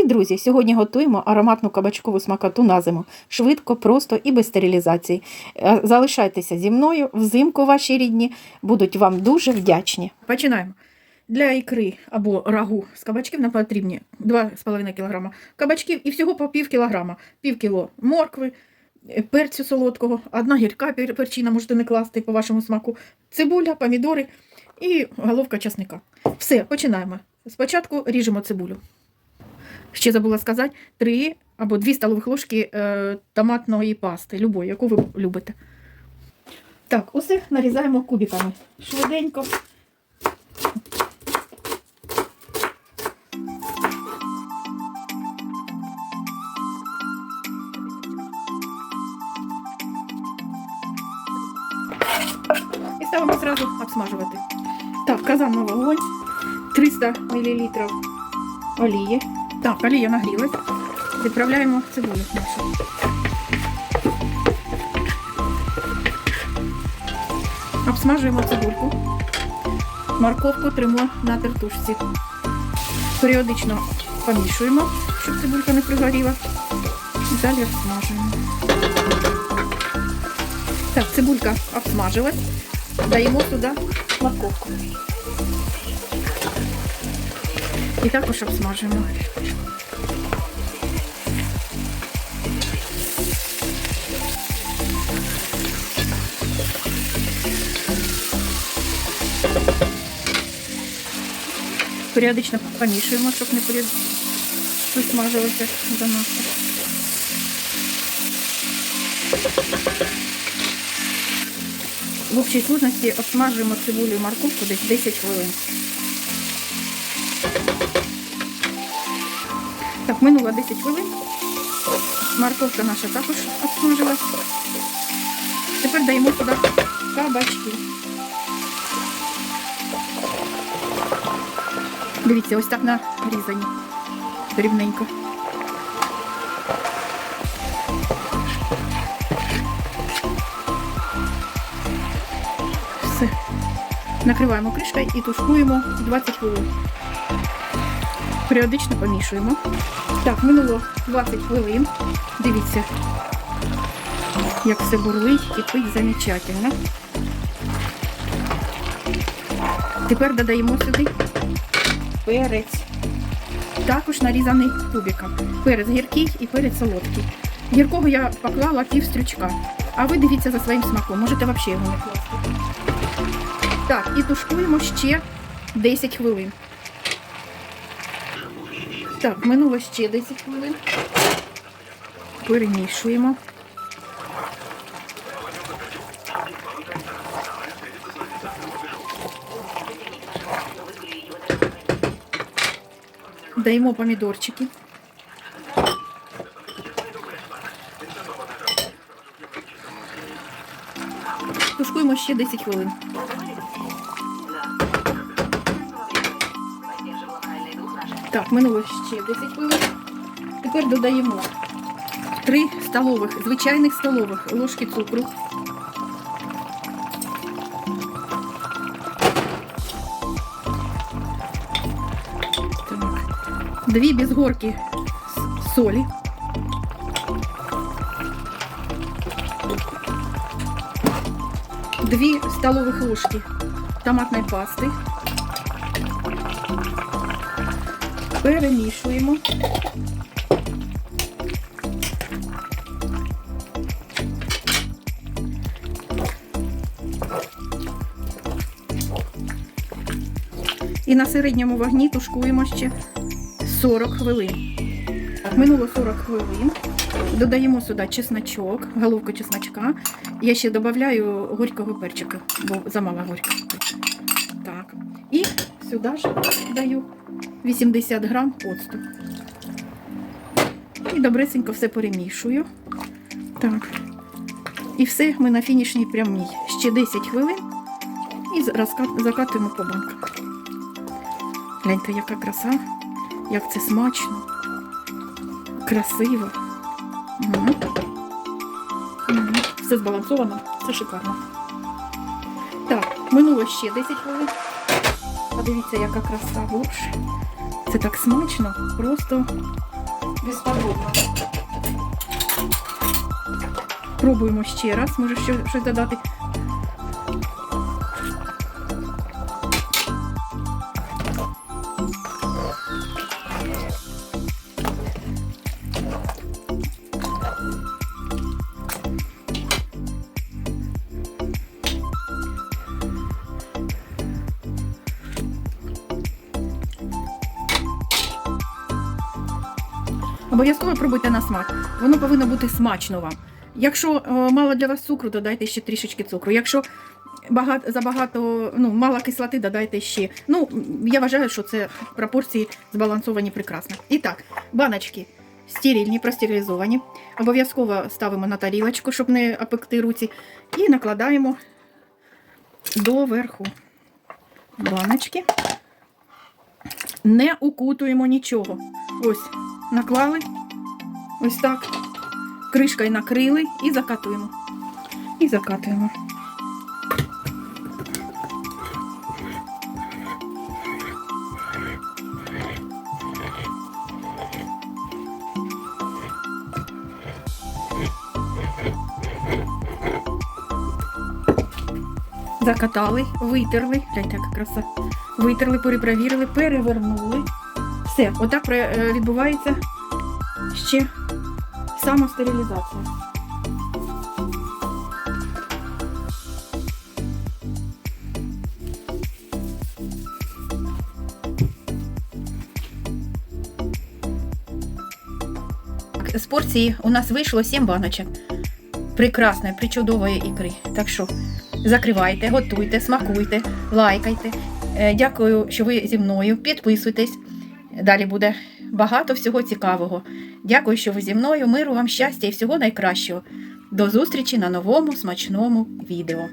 Привіт, друзі! Сьогодні готуємо ароматну кабачкову смакоту на зиму. Швидко, просто і без стерилізації. Е, Залишайтеся зі мною, взимку ваші рідні будуть вам дуже вдячні. Починаємо. Для ікри або рагу з кабачків нам потрібні 2,5 кг кабачків і всього по пів кілограма. Пів кіло моркви, е, перцю солодкого, одна гірка перчина можете не класти по вашому смаку, цибуля, помідори і головка часника. Все, починаємо. Спочатку ріжемо цибулю. Ще забула сказати, 3 або 2 столових ложки е, томатної пасти, любої, яку ви любите. Так, усе нарізаємо кубиками. Швиденько. І ставимо одразу обсмажувати. Так, казан на вогонь. 300 мл олії. Так, олія нагрілась. Відправляємо цибулю нашу. Обсмажуємо цибульку. Морковку тримо на тертушці. Періодично помішуємо, щоб цибулька не пригоріла. І далі обсмажуємо. Так, цибулька обсмажилась. Даємо туди морковку. І також обсмажуємо. Періодично помішуємо, щоб не перед... висмажилося занадто. В общій сложності обсмажуємо цибулю і морковку десь 10 хвилин. Так, минуло 10 хвилин. Морковка наша також обсмажилась. Тепер даємо сюди кабачки. Дивіться, ось так нарізані. Дрібненько. Все. Накриваємо кришкою і тушкуємо 20 хвилин. Періодично помішуємо. Так, минуло 20 хвилин. Дивіться, як все бурлить, кипить замечательно. Тепер додаємо сюди перець. Також нарізаний кубиком. Перець гіркий і перець солодкий. Гіркого я поклала пів стрючка. А ви дивіться за своїм смаком, можете взагалі його не класти. Так, і тушкуємо ще 10 хвилин. Так, минуло ще 10 хвилин. Перемішуємо. Даємо помідорчики. Тушкуємо ще 10 хвилин. Так, минуло ще 10 хвилин. Тепер додаємо 3 столових, звичайних столових ложки цукру. Так. Дві без горки с- солі. Дві столових ложки томатної пасти. Перемішуємо. І на середньому вогні тушкуємо ще 40 хвилин. Минуло 40 хвилин. Додаємо сюди чесночок, головку чесночка. Я ще додаю горького перчика, бо замало горького. Так. І сюди ж даю 80 грам оцту. І добресенько все перемішую. Так. І все ми на фінішній прямій. Ще 10 хвилин і закатуємо по банках. Гляньте, яка краса, як це смачно, красиво. Мгм. Мгм. Все збалансовано, все шикарно. Так, минуло ще 10 хвилин. Подивіться, яка краса борщ. Це так смачно, просто безподобно. Пробуємо ще раз, може щось додати. Обов'язково пробуйте на смак. Воно повинно бути смачно вам. Якщо е, мало для вас цукру, додайте ще трішечки цукру. Якщо багато, забагато, ну, мало кислоти, додайте ще. Ну, я вважаю, що це пропорції збалансовані прекрасно. І так, баночки стерильні, простерилізовані. Обов'язково ставимо на тарілочку, щоб не опекти руці. І накладаємо доверху баночки. Не укутуємо нічого. Ось, наклали. Ось так. Кришкою накрили і закатуємо. І закатуємо. Закатали, витерли. Гляньте, яка краса. Витерли, перепровірили, перевернули. Все, отак е, відбувається ще самостерилізація. З порції у нас вийшло 7 баночок. Прекрасної, причудової ікри. Так що закривайте, готуйте, смакуйте, лайкайте. Е, Дякую, що ви зі мною. Підписуйтесь. Далі буде багато всього цікавого. Дякую, що ви зі мною. Миру вам щастя і всього найкращого. До зустрічі на новому смачному відео.